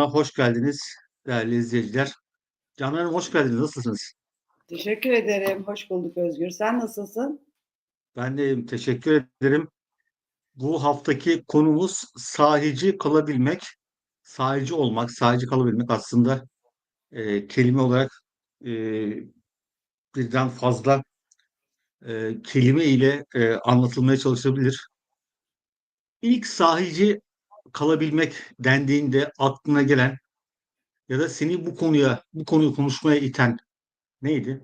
hoş geldiniz değerli izleyiciler. Canan Hanım hoş geldiniz. Nasılsınız? Teşekkür ederim. Hoş bulduk Özgür. Sen nasılsın? Ben de iyiyim. Teşekkür ederim. Bu haftaki konumuz sahici kalabilmek, sahici olmak, sahici kalabilmek aslında e, kelime olarak e, birden fazla e, kelime ile e, anlatılmaya çalışılabilir. İlk sahici kalabilmek dendiğinde aklına gelen ya da seni bu konuya, bu konuyu konuşmaya iten neydi?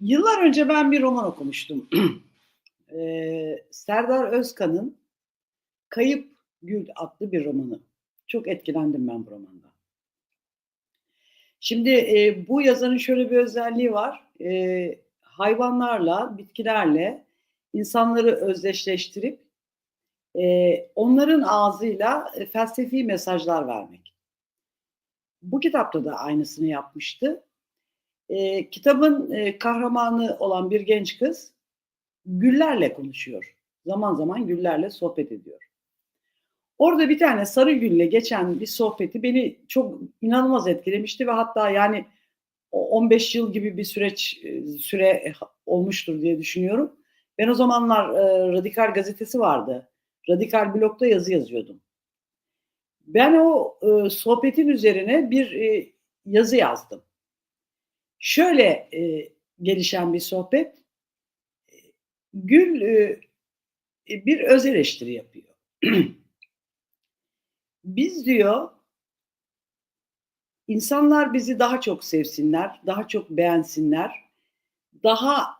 Yıllar önce ben bir roman okumuştum. Ee, Serdar Özkan'ın Kayıp Gül adlı bir romanı. Çok etkilendim ben bu romanda. Şimdi e, bu yazarın şöyle bir özelliği var. E, hayvanlarla, bitkilerle insanları özdeşleştirip e, onların ağzıyla e, felsefi mesajlar vermek. Bu kitapta da aynısını yapmıştı. E, kitabın e, kahramanı olan bir genç kız güllerle konuşuyor. Zaman zaman güllerle sohbet ediyor. Orada bir tane sarı gülle geçen bir sohbeti beni çok inanılmaz etkilemişti ve hatta yani 15 yıl gibi bir süreç süre olmuştur diye düşünüyorum. Ben o zamanlar e, Radikal gazetesi vardı. Radikal blogda yazı yazıyordum. Ben o e, sohbetin üzerine bir e, yazı yazdım. Şöyle e, gelişen bir sohbet. Gül e, bir öz eleştiri yapıyor. Biz diyor insanlar bizi daha çok sevsinler, daha çok beğensinler, daha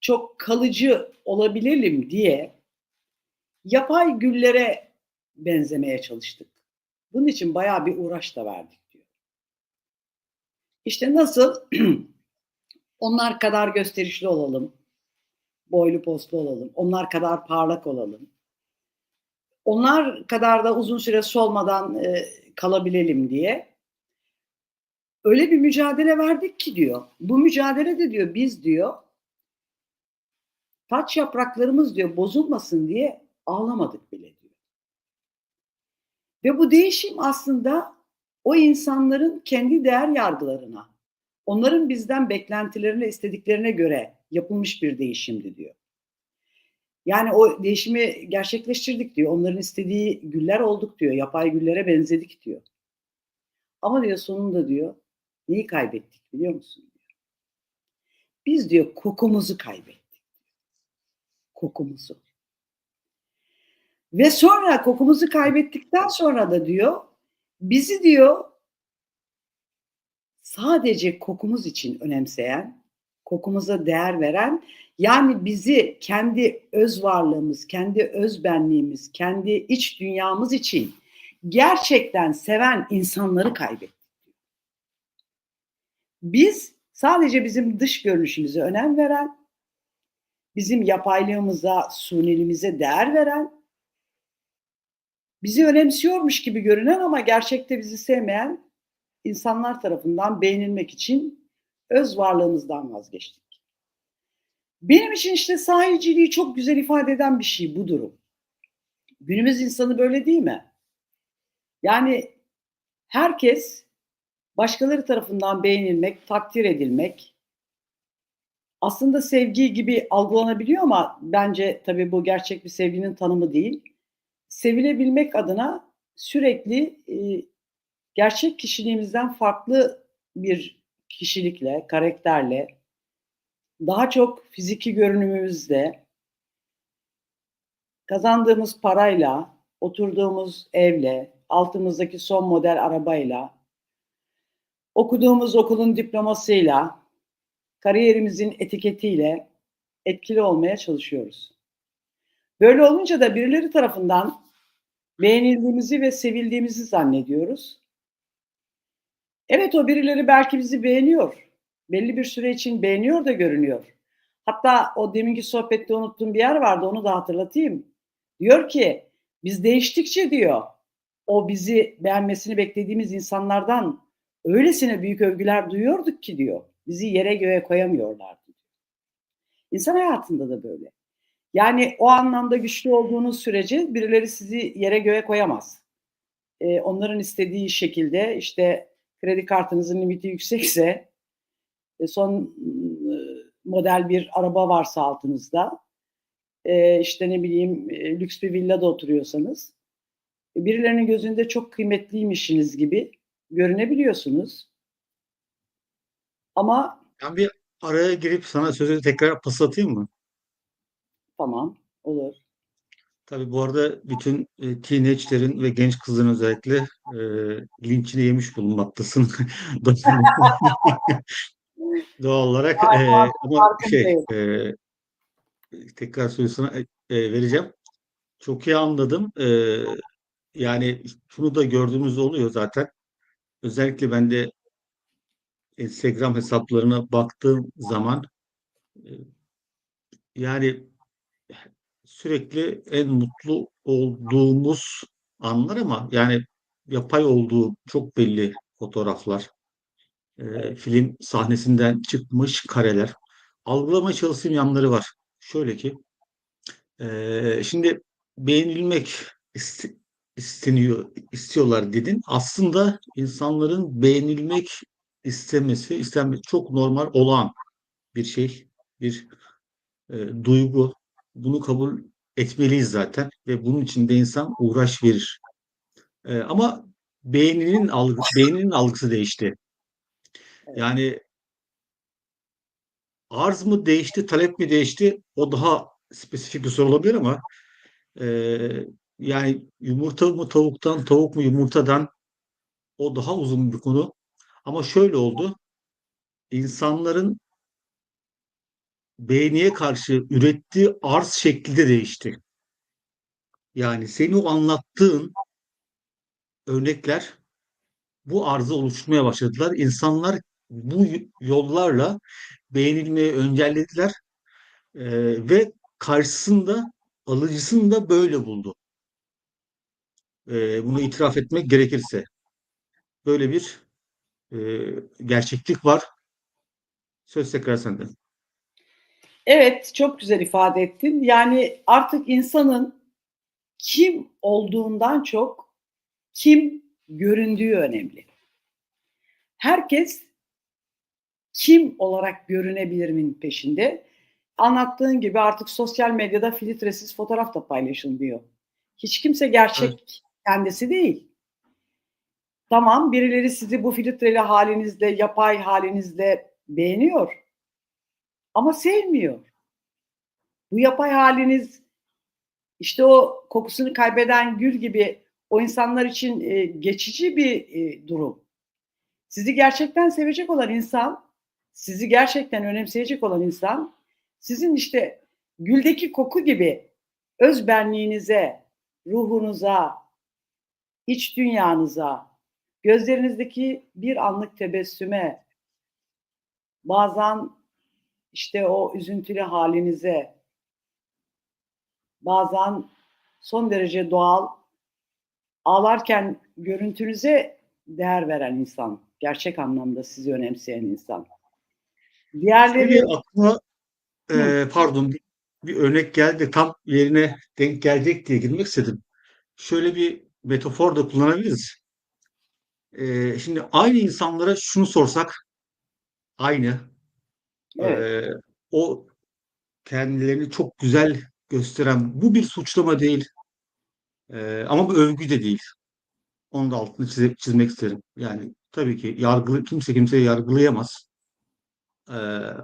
çok kalıcı olabilelim diye yapay güllere benzemeye çalıştık. Bunun için bayağı bir uğraş da verdik diyor. İşte nasıl onlar kadar gösterişli olalım, boylu postlu olalım, onlar kadar parlak olalım, onlar kadar da uzun süre solmadan e, kalabilelim diye öyle bir mücadele verdik ki diyor. Bu mücadelede diyor biz diyor taç yapraklarımız diyor bozulmasın diye ağlamadık bile diyor. Ve bu değişim aslında o insanların kendi değer yargılarına, onların bizden beklentilerine, istediklerine göre yapılmış bir değişimdi diyor. Yani o değişimi gerçekleştirdik diyor. Onların istediği güller olduk diyor. Yapay güllere benzedik diyor. Ama diyor sonunda diyor neyi kaybettik biliyor musun? Diyor. Biz diyor kokumuzu kaybettik. Kokumuzu. Ve sonra kokumuzu kaybettikten sonra da diyor bizi diyor sadece kokumuz için önemseyen, kokumuza değer veren yani bizi kendi öz varlığımız, kendi öz benliğimiz, kendi iç dünyamız için gerçekten seven insanları kaybettik. Biz sadece bizim dış görünüşümüze önem veren, bizim yapaylığımıza, sunilimize değer veren, bizi önemsiyormuş gibi görünen ama gerçekte bizi sevmeyen insanlar tarafından beğenilmek için öz varlığımızdan vazgeçtik. Benim için işte sahiciliği çok güzel ifade eden bir şey bu durum. Günümüz insanı böyle değil mi? Yani herkes başkaları tarafından beğenilmek, takdir edilmek aslında sevgi gibi algılanabiliyor ama bence tabii bu gerçek bir sevginin tanımı değil. Sevilebilmek adına sürekli e, gerçek kişiliğimizden farklı bir kişilikle, karakterle, daha çok fiziki görünümümüzde, kazandığımız parayla, oturduğumuz evle, altımızdaki son model arabayla, okuduğumuz okulun diplomasıyla, kariyerimizin etiketiyle etkili olmaya çalışıyoruz. Böyle olunca da birileri tarafından beğenildiğimizi ve sevildiğimizi zannediyoruz. Evet o birileri belki bizi beğeniyor. Belli bir süre için beğeniyor da görünüyor. Hatta o deminki sohbette unuttuğum bir yer vardı onu da hatırlatayım. Diyor ki biz değiştikçe diyor o bizi beğenmesini beklediğimiz insanlardan öylesine büyük övgüler duyuyorduk ki diyor. Bizi yere göğe koyamıyorlardı. İnsan hayatında da böyle. Yani o anlamda güçlü olduğunuz sürece birileri sizi yere göğe koyamaz. e, onların istediği şekilde işte kredi kartınızın limiti yüksekse e, son e, model bir araba varsa altınızda e, işte ne bileyim e, lüks bir villada oturuyorsanız e, birilerinin gözünde çok kıymetliymişsiniz gibi görünebiliyorsunuz. Ama Ben bir araya girip sana sözü tekrar pas atayım mı? Tamam olur. Tabii bu arada bütün e, teenage'lerin ve genç kızların özellikle e, linçini yemiş bulunmaktasın. Doğal olarak e, ama şey e, tekrar sözü sana e, e, vereceğim. Çok iyi anladım. E, yani şunu da gördüğümüz oluyor zaten. Özellikle ben de Instagram hesaplarına baktığım zaman e, yani sürekli en mutlu olduğumuz anlar ama yani yapay olduğu çok belli fotoğraflar, e, film sahnesinden çıkmış kareler. Algılamaya çalıştığım yanları var. Şöyle ki, e, şimdi beğenilmek iste- isteniyor, istiyorlar dedin. Aslında insanların beğenilmek istemesi, istenmesi çok normal olan bir şey, bir e, duygu. Bunu kabul etmeliyiz zaten ve bunun için de insan uğraş verir. E, ama beyninin algı, beyninin algısı değişti. Yani arz mı değişti, talep mi değişti? O daha spesifik bir soru olabilir ama e, yani yumurta mı tavuktan, tavuk mu yumurtadan o daha uzun bir konu. Ama şöyle oldu. İnsanların beğeniye karşı ürettiği arz şekli de değişti. Yani senin o anlattığın örnekler bu arzı oluşturmaya başladılar. İnsanlar bu yollarla beğenilmeyi öncellediler e, ve karşısında alıcısını da böyle buldu. E, bunu itiraf etmek gerekirse. Böyle bir e, gerçeklik var. Söz tekrar sende. Evet, çok güzel ifade ettin. Yani artık insanın kim olduğundan çok kim göründüğü önemli. Herkes kim olarak görünebilirimin peşinde. Anlattığın gibi artık sosyal medyada filtresiz fotoğraf da paylaşılmıyor. Hiç kimse gerçek Evet. kendisi değil. Tamam birileri sizi bu filtreli halinizde, yapay halinizde beğeniyor. Ama sevmiyor. Bu yapay haliniz işte o kokusunu kaybeden gül gibi o insanlar için e, geçici bir e, durum. Sizi gerçekten sevecek olan insan, sizi gerçekten önemseyecek olan insan, sizin işte güldeki koku gibi öz benliğinize, ruhunuza, iç dünyanıza, gözlerinizdeki bir anlık tebessüme, bazen işte o üzüntülü halinize, bazen son derece doğal ağlarken görüntünüze değer veren insan. Gerçek anlamda sizi önemseyen insan. Diğerleri Şöyle aklıma e, pardon bir, bir örnek geldi. Tam yerine denk gelecek diye girmek istedim. Şöyle bir metafor da kullanabiliriz. E, şimdi aynı insanlara şunu sorsak aynı evet, e, o kendilerini çok güzel gösteren bu bir suçlama değil. E, ama bu övgü de değil. Onun da altını çize- çizmek isterim. Yani tabii ki yargılı kimse kimseyi yargılayamaz. E,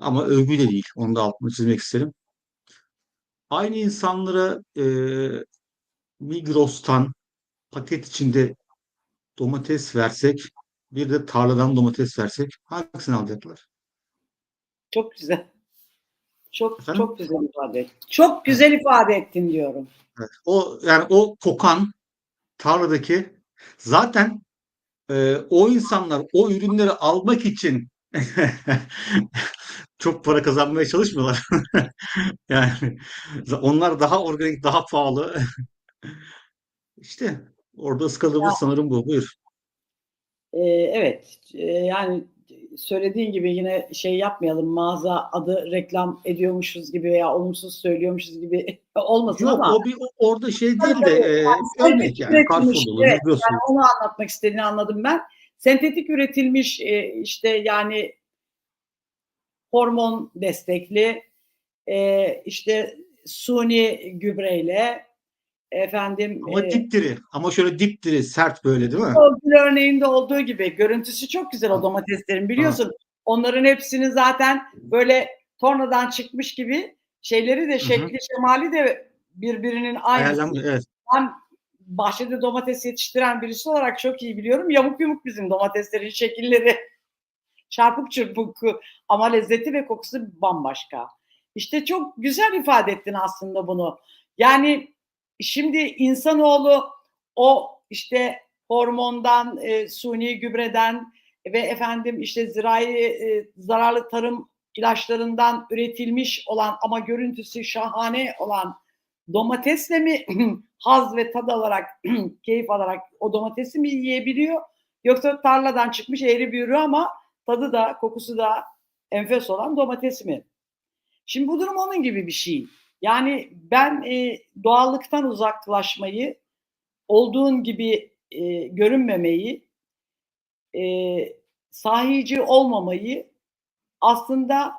ama övgü de değil. Onun da altını çizmek isterim. Aynı insanlara e, Migros'tan paket içinde domates versek, bir de tarladan domates versek hangisini alacaklar? Çok güzel. Çok Efendim? çok güzel ifade ettin. Çok güzel ifade ettin diyorum. Evet. O yani o kokan tarladaki zaten e, o insanlar o ürünleri almak için çok para kazanmaya çalışmıyorlar. Yani onlar daha organik, daha pahalı. İşte orada ıskaladığımız sanırım bu. Buyur. Ee, evet, e, yani söylediğin gibi yine şey yapmayalım mağaza adı reklam ediyormuşuz gibi veya olumsuz söylüyormuşuz gibi olmasın Yok ama o bir orada şey değil de e, yani örnek yani üretilmiş, evet, yani onu anlatmak istediğini anladım ben. Sentetik üretilmiş e, işte yani hormon destekli e, işte suni gübreyle efendim Ama e, dipdiri. Ama şöyle dipdiri, sert böyle değil mi? gül örneğinde olduğu gibi görüntüsü çok güzel o domateslerin biliyorsun. Onların hepsini zaten böyle tornadan çıkmış gibi şeyleri de şekli şemali de birbirinin. Ayarlanmış, evet. Ben bahçede domates yetiştiren birisi olarak çok iyi biliyorum. Yamuk yumuk bizim domateslerin şekilleri. Çarpık çırpık ama lezzeti ve kokusu bambaşka. İşte çok güzel ifade ettin aslında bunu. Yani şimdi insanoğlu o işte hormondan, e, suni gübreden ve efendim işte zirai e, zararlı tarım ilaçlarından üretilmiş olan ama görüntüsü şahane olan domatesle mi haz ve tad alarak, keyif alarak o domatesi mi yiyebiliyor? Yoksa tarladan çıkmış eğri büğrü ama tadı da kokusu da enfes olan domates mi? Şimdi bu durum onun gibi bir şey. Yani ben e, doğallıktan uzaklaşmayı, olduğun gibi e, görünmemeyi, e, sahici olmamayı aslında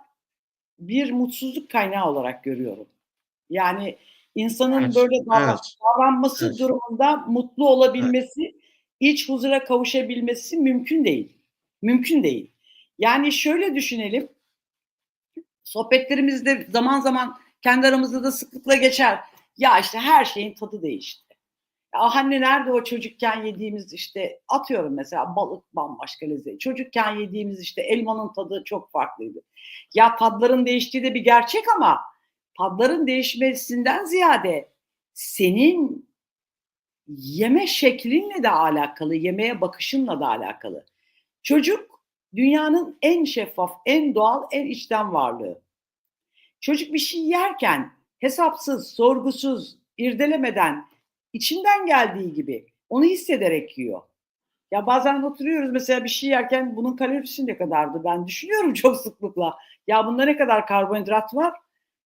bir mutsuzluk kaynağı olarak görüyorum. Yani insanın Evet, böyle davran- evet, davranması evet. durumunda mutlu olabilmesi, iç huzura kavuşabilmesi mümkün değil. Mümkün değil. Yani şöyle düşünelim. Sohbetlerimizde zaman zaman kendi aramızda da sıklıkla geçer. Ya işte her şeyin tadı değişti. Ya anne nerede o çocukken yediğimiz işte atıyorum mesela balık bambaşka lezzet. Çocukken yediğimiz işte elmanın tadı çok farklıydı. Ya tadların değiştiği de bir gerçek ama tadların değişmesinden ziyade senin yeme şeklinle de alakalı, yemeğe bakışınla da alakalı. Çocuk dünyanın en şeffaf, en doğal, en içten varlığı. Çocuk bir şey yerken hesapsız, sorgusuz, irdelemeden, içinden geldiği gibi onu hissederek yiyor. Ya bazen oturuyoruz mesela bir şey yerken bunun kalorisi ne kadardı ben düşünüyorum çok sıklıkla. Ya bunda ne kadar karbonhidrat var?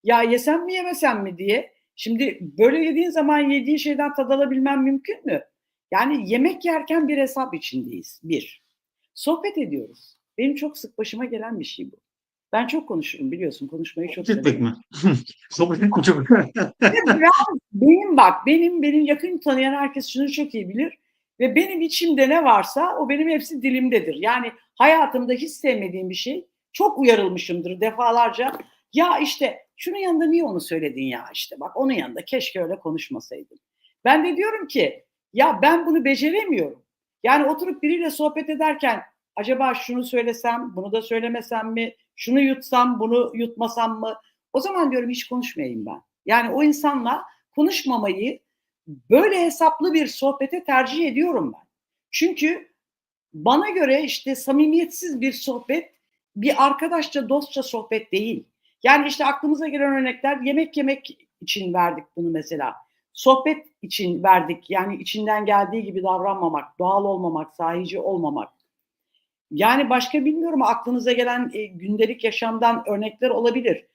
Ya yesem mi yemesem mi diye. Şimdi böyle yediğin zaman yediğin şeyden tad alabilmen mümkün mü? Yani yemek yerken bir hesap içindeyiz. Bir. Sohbet ediyoruz. Benim çok sık başıma gelen bir şey bu. Ben çok konuşurum biliyorsun. Konuşmayı çok mi? Sohbet çok. Ben- benim bak benim benim yakın tanıyan herkes şunu çok iyi bilir ve benim içimde ne varsa o benim hepsi dilimdedir. Yani hayatımda hiç sevmediğim bir şey çok uyarılmışımdır defalarca. Ya işte şunun yanında niye onu söyledin ya işte bak onun yanında keşke öyle konuşmasaydın. Ben de diyorum ki ya ben bunu beceremiyorum. Yani oturup biriyle sohbet ederken acaba şunu söylesem, bunu da söylemesem mi? Şunu yutsam, bunu yutmasam mı? O zaman diyorum hiç konuşmayayım ben. Yani o insanla konuşmamayı böyle hesaplı bir sohbete tercih ediyorum ben. Çünkü bana göre işte samimiyetsiz bir sohbet bir arkadaşça dostça sohbet değil. Yani işte aklımıza gelen örnekler yemek yemek için verdik bunu mesela. Sohbet için verdik. Yani içinden geldiği gibi davranmamak, doğal olmamak, sahici olmamak. Yani başka bilmiyorum aklınıza gelen e, gündelik yaşamdan örnekler olabilir.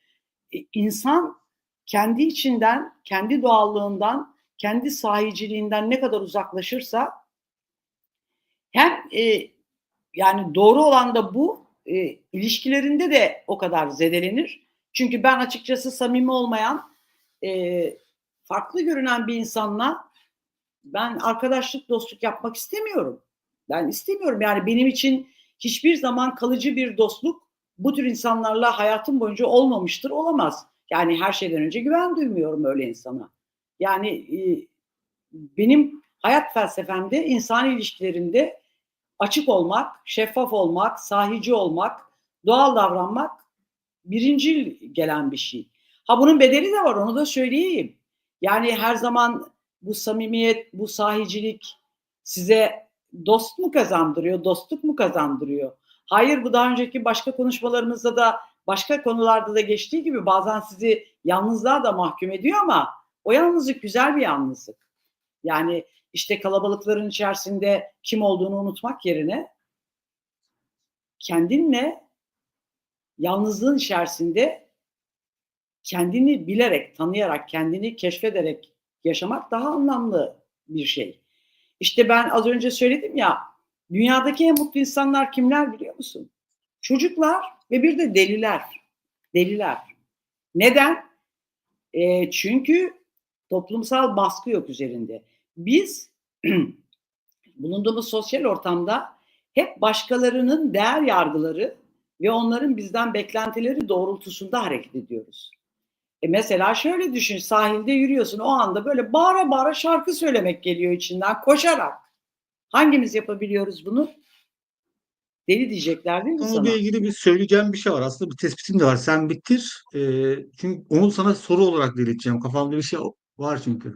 E, insan kendi içinden, kendi doğallığından, kendi sahiciliğinden ne kadar uzaklaşırsa hem e, yani doğru olan da bu e, ilişkilerinde de o kadar zedelenir. Çünkü ben açıkçası samimi olmayan, e, farklı görünen bir insanla ben arkadaşlık, dostluk yapmak istemiyorum. Ben istemiyorum. Yani benim için hiçbir zaman kalıcı bir dostluk bu tür insanlarla hayatım boyunca olmamıştır, olamaz. Yani her şeyden önce güven duymuyorum öyle insana. Yani e, benim hayat felsefemde insan ilişkilerinde açık olmak, şeffaf olmak, sahici olmak, doğal davranmak birincil gelen bir şey. Ha bunun bedeli de var onu da söyleyeyim. Yani her zaman bu samimiyet, bu sahicilik size dost mu kazandırıyor, dostluk mu kazandırıyor? Hayır bu daha önceki başka konuşmalarımızda da başka konularda da geçtiği gibi bazen sizi yalnızlığa da mahkum ediyor ama o yalnızlık güzel bir yalnızlık. Yani işte kalabalıkların içerisinde kim olduğunu unutmak yerine kendinle yalnızlığın içerisinde kendini bilerek, tanıyarak, kendini keşfederek yaşamak daha anlamlı bir şey. İşte ben az önce söyledim ya, dünyadaki en mutlu insanlar kimler biliyor musun? Çocuklar ve bir de deliler. Deliler. Neden? E, çünkü toplumsal baskı yok üzerinde. Biz bulunduğumuz sosyal ortamda hep başkalarının değer yargıları ve onların bizden beklentileri doğrultusunda hareket ediyoruz. E mesela şöyle düşün, sahilde yürüyorsun, o anda böyle bağıra bağıra şarkı söylemek geliyor içinden, koşarak. Hangimiz yapabiliyoruz bunu? Deli diyecekler değil mi sana? Onunla ilgili bir söyleyeceğim bir şey var. Aslında bir tespitim de var. Sen bitir. Ee, çünkü onu sana soru olarak ileteceğim. Kafamda bir şey var çünkü.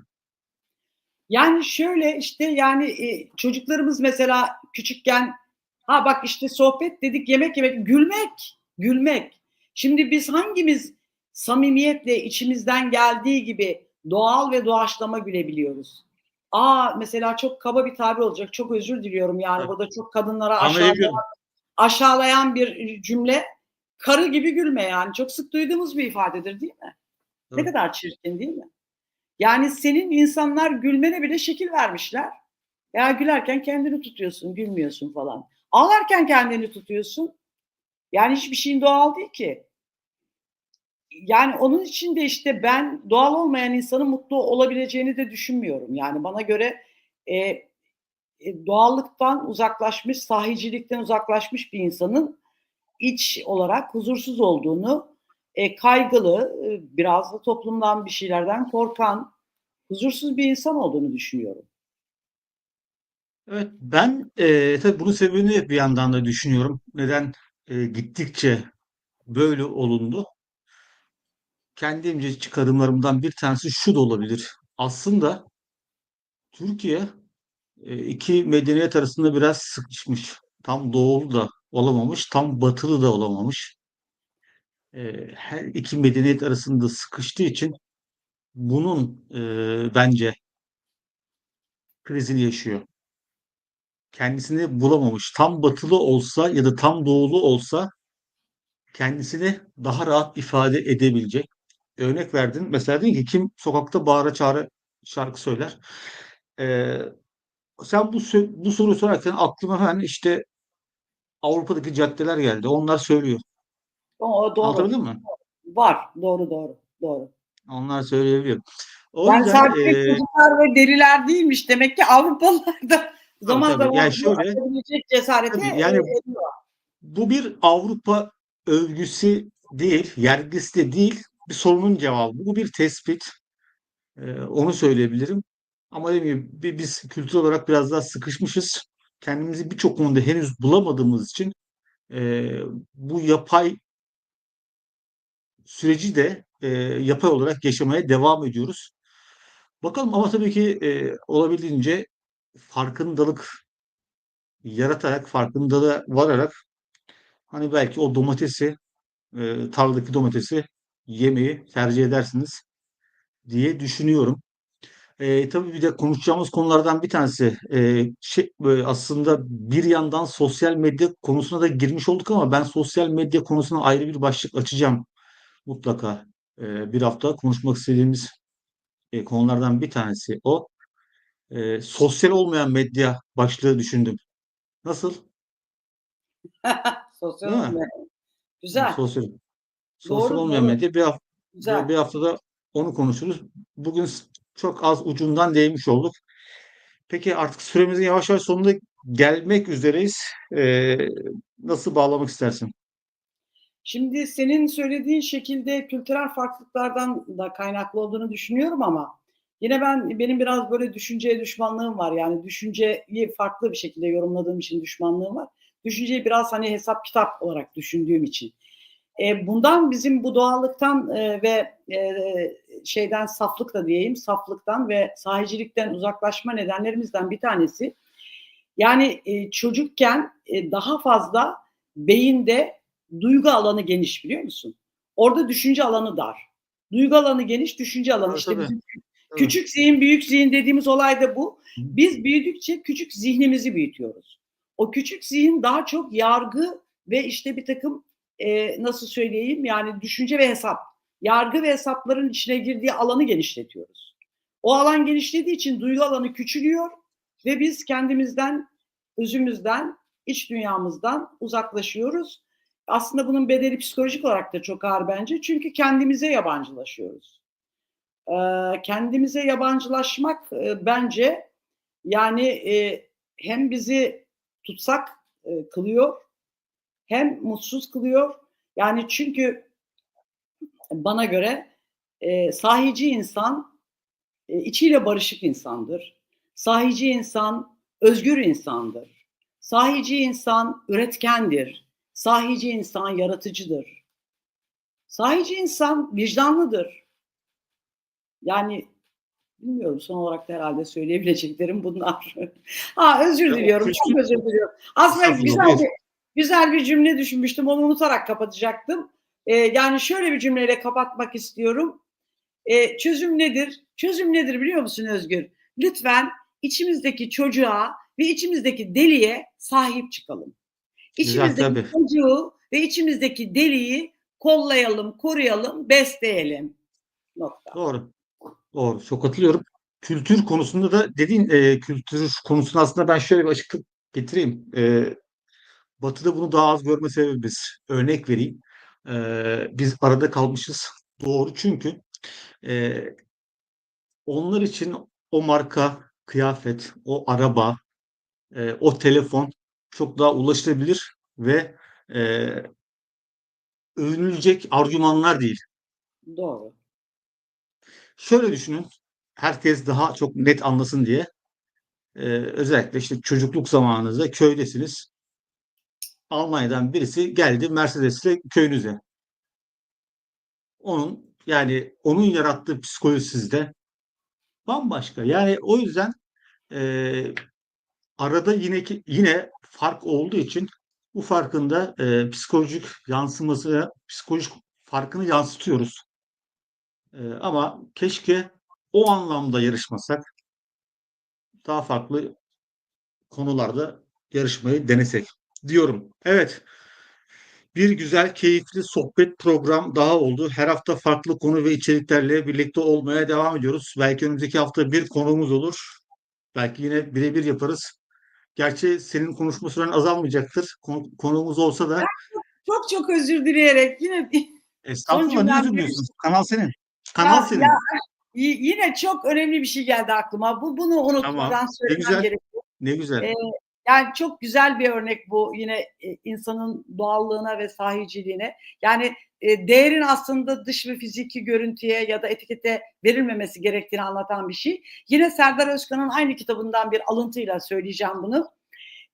Yani şöyle işte yani e, çocuklarımız mesela küçükken ha bak işte sohbet dedik yemek yemek gülmek gülmek. Şimdi biz hangimiz samimiyetle içimizden geldiği gibi doğal ve doğaçlama gülebiliyoruz? Aa mesela çok kaba bir tabir olacak. Çok özür diliyorum yani Evet. burada çok kadınlara aşağılayan, aşağılayan bir cümle. Karı gibi gülme yani. Çok sık duyduğumuz bir ifadedir değil mi? Ne Evet. kadar çirkin değil mi? Yani senin insanlar gülmene bile şekil vermişler. Ya gülerken kendini tutuyorsun, gülmüyorsun falan. Ağlarken kendini tutuyorsun. Yani hiçbir şeyin doğal değil ki. Yani onun için de işte ben doğal olmayan insanın mutlu olabileceğini de düşünmüyorum. Yani bana göre e, e, doğallıktan uzaklaşmış, sahicilikten uzaklaşmış bir insanın iç olarak huzursuz olduğunu, e, kaygılı, e, biraz da toplumdan bir şeylerden korkan, huzursuz bir insan olduğunu düşünüyorum. Evet, ben e, tabii bunun sebebini bir yandan da düşünüyorum. Neden e, gittikçe böyle olundu? Kendimce çıkarımlarımdan bir tanesi şu da olabilir. Aslında Türkiye e, iki medeniyet arasında biraz sıkışmış. Tam doğulu da olamamış, tam batılı da olamamış. E, her iki medeniyet arasında sıkıştığı için bunun e, bence krizini yaşıyor. Kendisini bulamamış. Tam batılı olsa ya da tam doğulu olsa kendisini daha rahat ifade edebilecek. Örnek verdin. Mesela dedin ki kim sokakta bağıra çağıra şarkı söyler? Ee, sen bu bu soruyu sorarken aklıma hemen işte Avrupa'daki caddeler geldi. Onlar söylüyor. O, doğru. Anlatabildim mi? Var. Doğru doğru. Doğru. Onlar söyleyebiliyor. O Yani yüzden sadece e, çocuklar ve deriler değilmiş. Demek ki Avrupalılar da zaman tabii. zaman Yani şöyle- cesareti Tabii, yani- e, ediyor. bu bir Avrupa övgüsü değil, yergisi de değil, bir sorunun cevabı. Bu bir tespit. Ee, onu söyleyebilirim. Ama dediğim gibi bi- biz kültür olarak biraz daha sıkışmışız. Kendimizi birçok konuda henüz bulamadığımız için e, bu yapay süreci de e, yapay olarak yaşamaya devam ediyoruz. Bakalım ama tabii ki e, olabildiğince farkındalık yaratarak, farkındalığa vararak hani belki o domatesi, e, tarladaki domatesi yemeyi tercih edersiniz diye düşünüyorum. E, tabii bir de konuşacağımız konulardan bir tanesi e, şey, böyle aslında bir yandan sosyal medya konusuna da girmiş olduk ama ben sosyal medya konusuna ayrı bir başlık açacağım mutlaka. E, bir hafta konuşmak istediğimiz e, konulardan bir tanesi o. E, sosyal olmayan medya başlığı düşündüm. Nasıl? Sosyal olmayan. Güzel. Sosyal, sosyal Doğru, olmayan doğru. medya bir hafta Güzel. bir haftada onu konuşuruz. Bugün çok az ucundan değmiş olduk. Peki artık süremizin yavaş yavaş sonuna gelmek üzereyiz. Ee, nasıl bağlamak istersin? Şimdi senin söylediğin şekilde kültürel farklılıklardan da kaynaklı olduğunu düşünüyorum ama yine ben benim biraz böyle düşünceye düşmanlığım var. Yani düşünceyi farklı bir şekilde yorumladığım için düşmanlığım var. Düşünceyi biraz hani hesap kitap olarak düşündüğüm için. E, bundan bizim bu doğallıktan e, ve e, şeyden saflıkla diyeyim, saflıktan ve sahicilikten uzaklaşma nedenlerimizden bir tanesi. Yani e, çocukken e, daha fazla beyinde duygu alanı geniş biliyor musun? Orada düşünce alanı dar. Duygu alanı geniş, düşünce alanı. Evet, işte bizim küçük zihin, büyük zihin dediğimiz olay da bu. Biz büyüdükçe küçük zihnimizi büyütüyoruz. O küçük zihin daha çok yargı ve işte bir takım e, nasıl söyleyeyim yani düşünce ve hesap, yargı ve hesapların içine girdiği alanı genişletiyoruz. O alan genişlediği için duygu alanı küçülüyor ve biz kendimizden, özümüzden, iç dünyamızdan uzaklaşıyoruz. Aslında bunun bedeli psikolojik olarak da çok ağır bence. Çünkü kendimize yabancılaşıyoruz. Ee, kendimize yabancılaşmak e, bence yani e, hem bizi tutsak e, kılıyor hem mutsuz kılıyor. Yani çünkü bana göre e, sahici insan e, içiyle barışık insandır. Sahici insan özgür insandır. Sahici insan üretkendir. Sahici insan yaratıcıdır. Sahici insan vicdanlıdır. Yani bilmiyorum son olarak da herhalde söyleyebileceklerim bunlar. ha özür diliyorum. Çok özür diliyorum. Aslında güzel bir, güzel bir cümle düşünmüştüm. Onu unutarak kapatacaktım. Ee, yani şöyle bir cümleyle kapatmak istiyorum. Ee, çözüm nedir? Çözüm nedir biliyor musun Özgür? Lütfen içimizdeki çocuğa ve içimizdeki deliye sahip çıkalım. Güzel, İçimizdeki tabii. çocuğu ve içimizdeki deliyi kollayalım, koruyalım, besleyelim. Nokta. Doğru. Doğru. Çok katılıyorum. Kültür konusunda da dediğin e, kültür konusunda aslında ben şöyle bir açıklık getireyim. E, Batı'da bunu daha az görme sebebimiz. Örnek vereyim. E, biz arada kalmışız. Doğru çünkü e, onlar için o marka, kıyafet, o araba, e, o telefon çok daha ulaşılabilir ve e, övünülecek argümanlar değil. Doğru. Şöyle düşünün, herkes daha çok net anlasın diye. Ee, özellikle işte çocukluk zamanınızda köydesiniz. Almanya'dan birisi geldi Mercedes'le köyünüze. Onun yani onun yarattığı psikoloji sizde bambaşka. Yani o yüzden e, arada yine yine fark olduğu için bu farkın da e, psikolojik yansıması, psikolojik farkını yansıtıyoruz. E, ama keşke o anlamda yarışmasak. Daha farklı konularda yarışmayı denesek diyorum. Evet. Bir güzel, keyifli sohbet program daha oldu. Her hafta farklı konu ve içeriklerle birlikte olmaya devam ediyoruz. Belki önümüzdeki hafta bir konuğumuz olur. Belki yine birebir yaparız. Gerçi senin konuşma süren azalmayacaktır. Konu- Konuğumuz olsa da Çok çok özür dileyerek yine estağfurullah ne cümlem üzülmüyorsunuz? Kanal senin. Kanal Ya- senin. ya yine çok önemli bir şey geldi aklıma. Bu bunu unutmadan Tamam. Ne söylemem güzel. gerekiyor. Ne güzel. Ee, Yani çok güzel bir örnek bu yine e, insanın doğallığına ve sahiciliğine. Yani e, değerin aslında dış ve fiziki görüntüye ya da etikete verilmemesi gerektiğini anlatan bir şey. Yine Serdar Özkan'ın aynı kitabından bir alıntıyla söyleyeceğim bunu.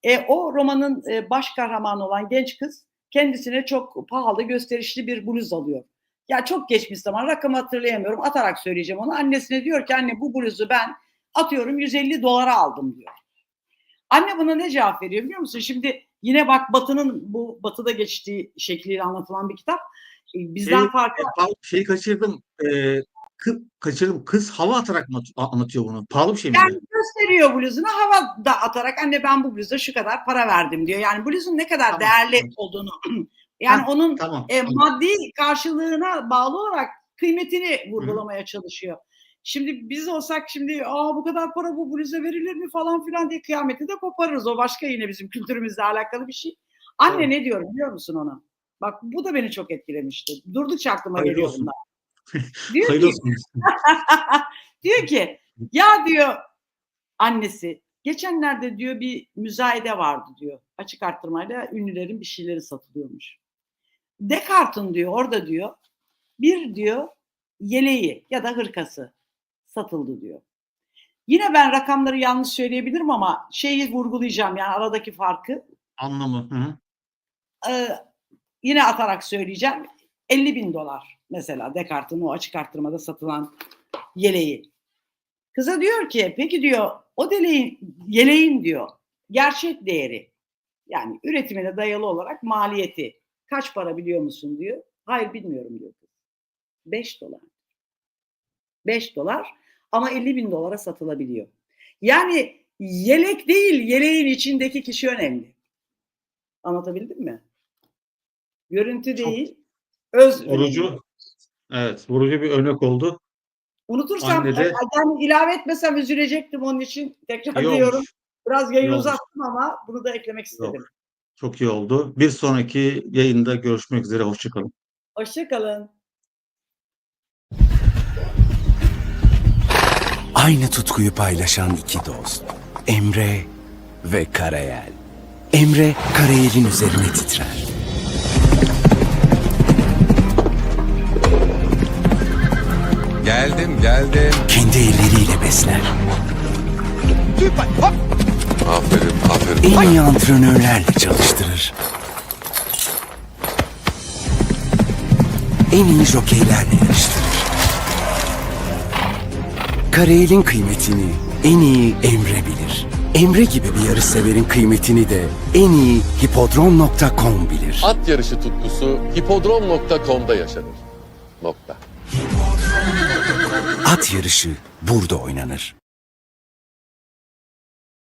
E, o romanın e, baş kahramanı olan genç kız kendisine çok pahalı gösterişli bir bluz alıyor. Ya çok geçmiş zaman rakamı hatırlayamıyorum atarak söyleyeceğim onu. Annesine diyor ki anne bu bluzu ben atıyorum 150 dolara aldım diyor. Anne buna ne cevap veriyor biliyor musun? Şimdi yine bak Batı'nın bu Batı'da geçtiği şekliyle anlatılan bir kitap. E, Bizden Şey, farklı. e, pa- şeyi kaçırdım. Ee, kı- kaçırdım. Kız hava atarak mı at- anlatıyor bunu? Pahalı bir şey mi? Yani gösteriyor bluzunu hava da atarak anne ben bu bluza şu kadar para verdim diyor. Yani bluzun ne kadar Tamam, değerli tamam. olduğunu yani Ha, onun Tamam. e, tamam. maddi karşılığına bağlı olarak kıymetini vurgulamaya çalışıyor. Şimdi biz olsak şimdi aa bu kadar para bu bluza verilir mi falan filan diye kıyameti de koparırız. O başka yine bizim kültürümüzle alakalı bir şey. Anne Evet. ne diyor biliyor musun ona? Bak bu da beni çok etkilemişti. Durdukça aklıma Hayırlı geliyor olsun. bunlar. Diyor Hayırlı ki, olsun. diyor ki ya diyor annesi geçenlerde diyor bir müzayede vardı diyor. Açık arttırmayla ünlülerin bir şeyleri satılıyormuş. Descartes'in diyor orada diyor bir diyor yeleği ya da hırkası satıldı diyor. Yine ben rakamları yanlış söyleyebilirim ama şeyi vurgulayacağım yani aradaki farkı. Anlamı. Hı. Ee, yine atarak söyleyeceğim. 50 bin dolar mesela Descartes'in o açık arttırmada satılan yeleği. Kıza diyor ki peki diyor o deleğin, yeleğin diyor gerçek değeri yani üretimine dayalı olarak maliyeti kaç para biliyor musun diyor. Hayır bilmiyorum diyor kız. 5 dolar. 5 dolar ama 50 bin dolara satılabiliyor. Yani yelek değil yeleğin içindeki kişi önemli. Anlatabildim mi? Görüntü Çok değil, öz önemli. Vurucu, evet, vurucu bir örnek oldu. Unutursam, Anne de- yani ilave etmesem üzülecektim onun için. Tekrar İyi diyorum. olmuş. Biraz İyi olmuş. uzattım ama bunu da eklemek istedim. Çok iyi oldu. Bir sonraki yayında görüşmek üzere. Hoşçakalın. Hoşçakalın. Aynı tutkuyu paylaşan iki dost. Emre ve Karayel. Emre Karayel'in üzerine titrer. Geldim geldim. Kendi elleriyle besler. Aferin aferin. En iyi antrenörlerle çalıştırır. En iyi jokeylerle yarıştırır. Karayel'in kıymetini en iyi Emre bilir. Emre gibi bir yarış severin kıymetini de en iyi hipodrom.com bilir. At yarışı tutkusu hipodrom.com'da yaşanır. Nokta. At yarışı burada oynanır.